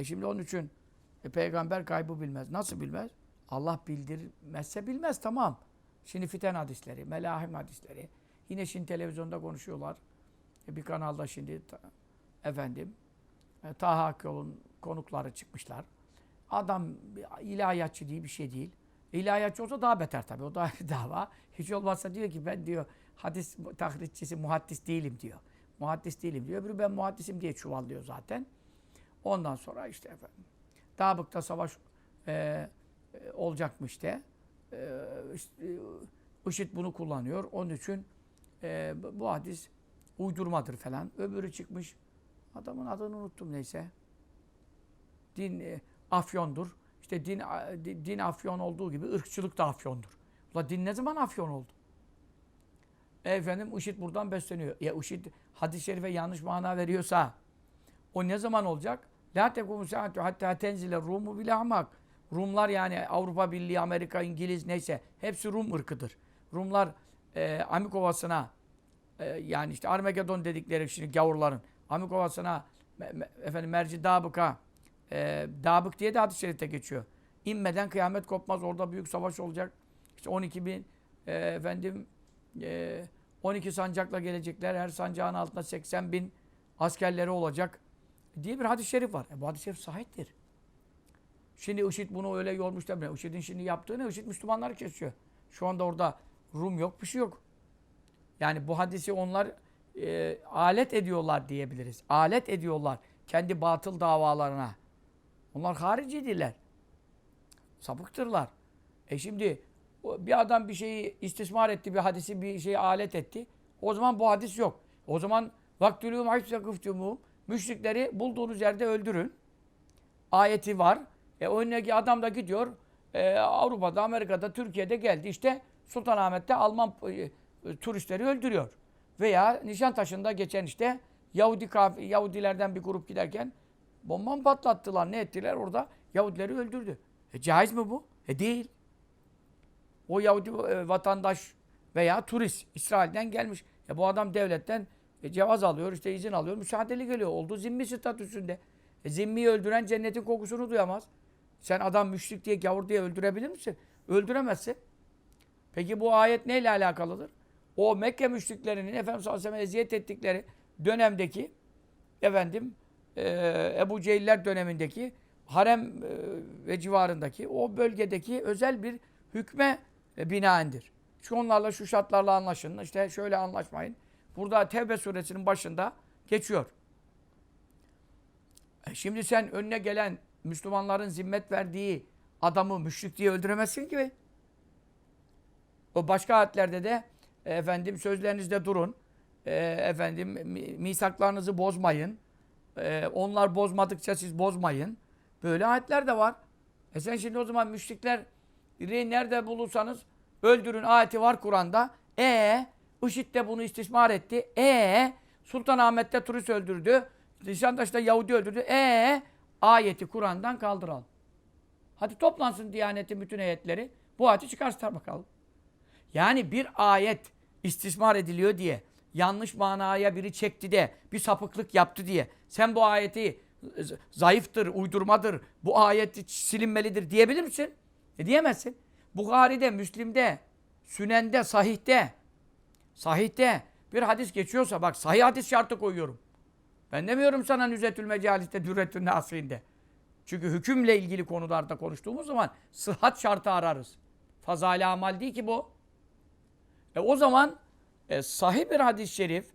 E şimdi onun için e, peygamber gaybı bilmez. Nasıl bilmez? Allah bildirmezse bilmez tamam. Şimdi fiten hadisleri, melahim hadisleri. Yine şimdi televizyonda konuşuyorlar. E, bir kanalda şimdi ta- efendim e, Taha Akyol'un konukları çıkmışlar. Adam bir ilahiyatçı değil bir şey değil. E, İlahiyatçı olsa daha beter tabii. O da ayrı dava. Hiç olmazsa diyor ki ben diyor hadis tahricisi, muhaddis değilim diyor. Muhaddis değilim diyor. Öbürü ben muhaddisim diye çuvallıyor zaten. Ondan sonra işte efendim. Dağbık'ta savaş e, e, olacakmış de. E, işte, IŞİD bunu kullanıyor. Onun için e, bu hadis uydurmadır falan. Öbürü çıkmış. Adamın adını unuttum neyse. Din e, afyondur. İşte din din afyon olduğu gibi ırkçılık da afyondur. Ula din ne zaman afyon oldu? E efendim IŞİD buradan besleniyor. Ya IŞİD hadis-i şerife yanlış mana veriyorsa o ne zaman olacak? La tekumu saatu hatta tenzile Rumu bile hamak. Rumlar yani Avrupa Birliği, Amerika, İngiliz neyse hepsi Rum ırkıdır. Rumlar e, Amik Ovası'na e, yani işte Armagedon dedikleri şimdi gavurların Amik Ovası'na me- me- efendim Merci Dabık'a e, Dabık diye de hadis-i şerifte geçiyor. İnmeden kıyamet kopmaz. Orada büyük savaş olacak. İşte 12 bin e, efendim e, 12 sancakla gelecekler. Her sancağın altında 80 bin askerleri olacak diye bir hadis-i şerif var. E, bu hadis-i şerif sahiptir. Şimdi IŞİD bunu öyle yormuş bile. IŞİD'in şimdi yaptığı ne? IŞİD Müslümanları kesiyor. Şu anda orada Rum yok, bir şey yok. Yani bu hadisi onlar e, alet ediyorlar diyebiliriz. Alet ediyorlar kendi batıl davalarına. Onlar haricidirler. Sapıktırlar. E şimdi bir adam bir şeyi istismar etti, bir hadisi bir şeyi alet etti. O zaman bu hadis yok. O zaman vaktülûm haysakıftûmû müşrikleri bulduğunuz yerde öldürün. Ayeti var. E önündeki adam da gidiyor. e, Avrupa'da, Amerika'da, Türkiye'de geldi. İşte Sultanahmet'te Alman e, turistleri öldürüyor. Veya Nişantaşı'nda geçen işte Yahudi kaf- Yahudilerden bir grup giderken bomba mı patlattılar, ne ettiler orada? Yahudileri öldürdü. E caiz mi bu? E değil. O Yahudi e, vatandaş veya turist İsrail'den gelmiş. E bu adam devletten e, cevaz alıyor, işte izin alıyor, müsaadeli geliyor. Olduğu zimmi statüsünde. E, zimmiyi öldüren cennetin kokusunu duyamaz. Sen adam müşrik diye, gavur diye öldürebilir misin? Öldüremezsin. Peki bu ayet neyle alakalıdır? O Mekke müşriklerinin Efendimiz sallallahu eziyet ettikleri dönemdeki efendim e, Ebu Cehiller dönemindeki harem e, ve civarındaki o bölgedeki özel bir hükme e, binaendir. Şu onlarla şu şartlarla anlaşın. işte şöyle anlaşmayın. Burada Tevbe suresinin başında geçiyor. E şimdi sen önüne gelen Müslümanların zimmet verdiği adamı müşrik diye öldüremezsin ki. O başka ayetlerde de e, efendim sözlerinizde durun. E, efendim mi- misaklarınızı bozmayın. E, onlar bozmadıkça siz bozmayın. Böyle ayetler de var. E sen şimdi o zaman müşrikleri nerede bulursanız öldürün ayeti var Kur'an'da. E IŞİD de bunu istismar etti. E Sultanahmet'te turist öldürdü. Nişantaş'ta Yahudi öldürdü. E ayeti Kur'an'dan kaldıralım. Hadi toplansın Diyanet'in bütün heyetleri. Bu ayeti çıkarsınlar bakalım. Yani bir ayet istismar ediliyor diye, yanlış manaya biri çekti de, bir sapıklık yaptı diye, sen bu ayeti zayıftır, uydurmadır, bu ayet silinmelidir diyebilir misin? E diyemezsin. Bukhari'de, Müslim'de, Sünen'de, Sahih'te, Sahih'te bir hadis geçiyorsa, bak sahih hadis şartı koyuyorum. Ben demiyorum sana Nüzetül Mecalis'te, Dürretün Nasri'nde. Çünkü hükümle ilgili konularda konuştuğumuz zaman sıhhat şartı ararız. Fazale amal değil ki bu. E o zaman e, sahih bir hadis-i şerif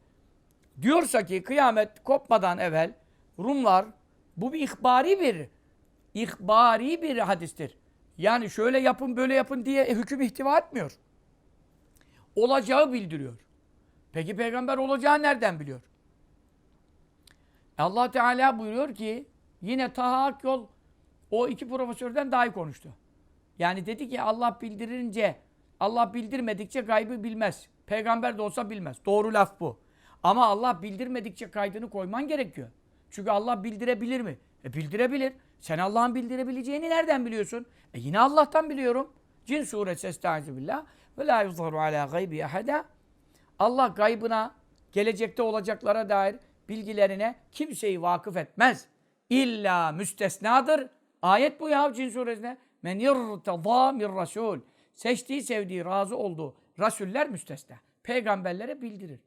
diyorsa ki kıyamet kopmadan evvel Rumlar bu bir ihbari bir ihbari bir hadistir. Yani şöyle yapın böyle yapın diye hüküm ihtiva etmiyor. Olacağı bildiriyor. Peki peygamber olacağı nereden biliyor? Allah Teala buyuruyor ki yine Taha Akyol o iki profesörden daha iyi konuştu. Yani dedi ki Allah bildirince Allah bildirmedikçe gaybı bilmez. Peygamber de olsa bilmez. Doğru laf bu. Ama Allah bildirmedikçe kaydını koyman gerekiyor. Çünkü Allah bildirebilir mi? E bildirebilir. Sen Allah'ın bildirebileceğini nereden biliyorsun? E yine Allah'tan biliyorum. Cin suresi Estaizu billah. Ve la yuzharu ala gaybi ahada. Allah gaybına, gelecekte olacaklara dair bilgilerine kimseyi vakıf etmez. illa müstesnadır. Ayet bu ya Cin suresinde. Men yirteza min rasul. Seçtiği, sevdiği, razı olduğu rasuller müstesna. Peygamberlere bildirir.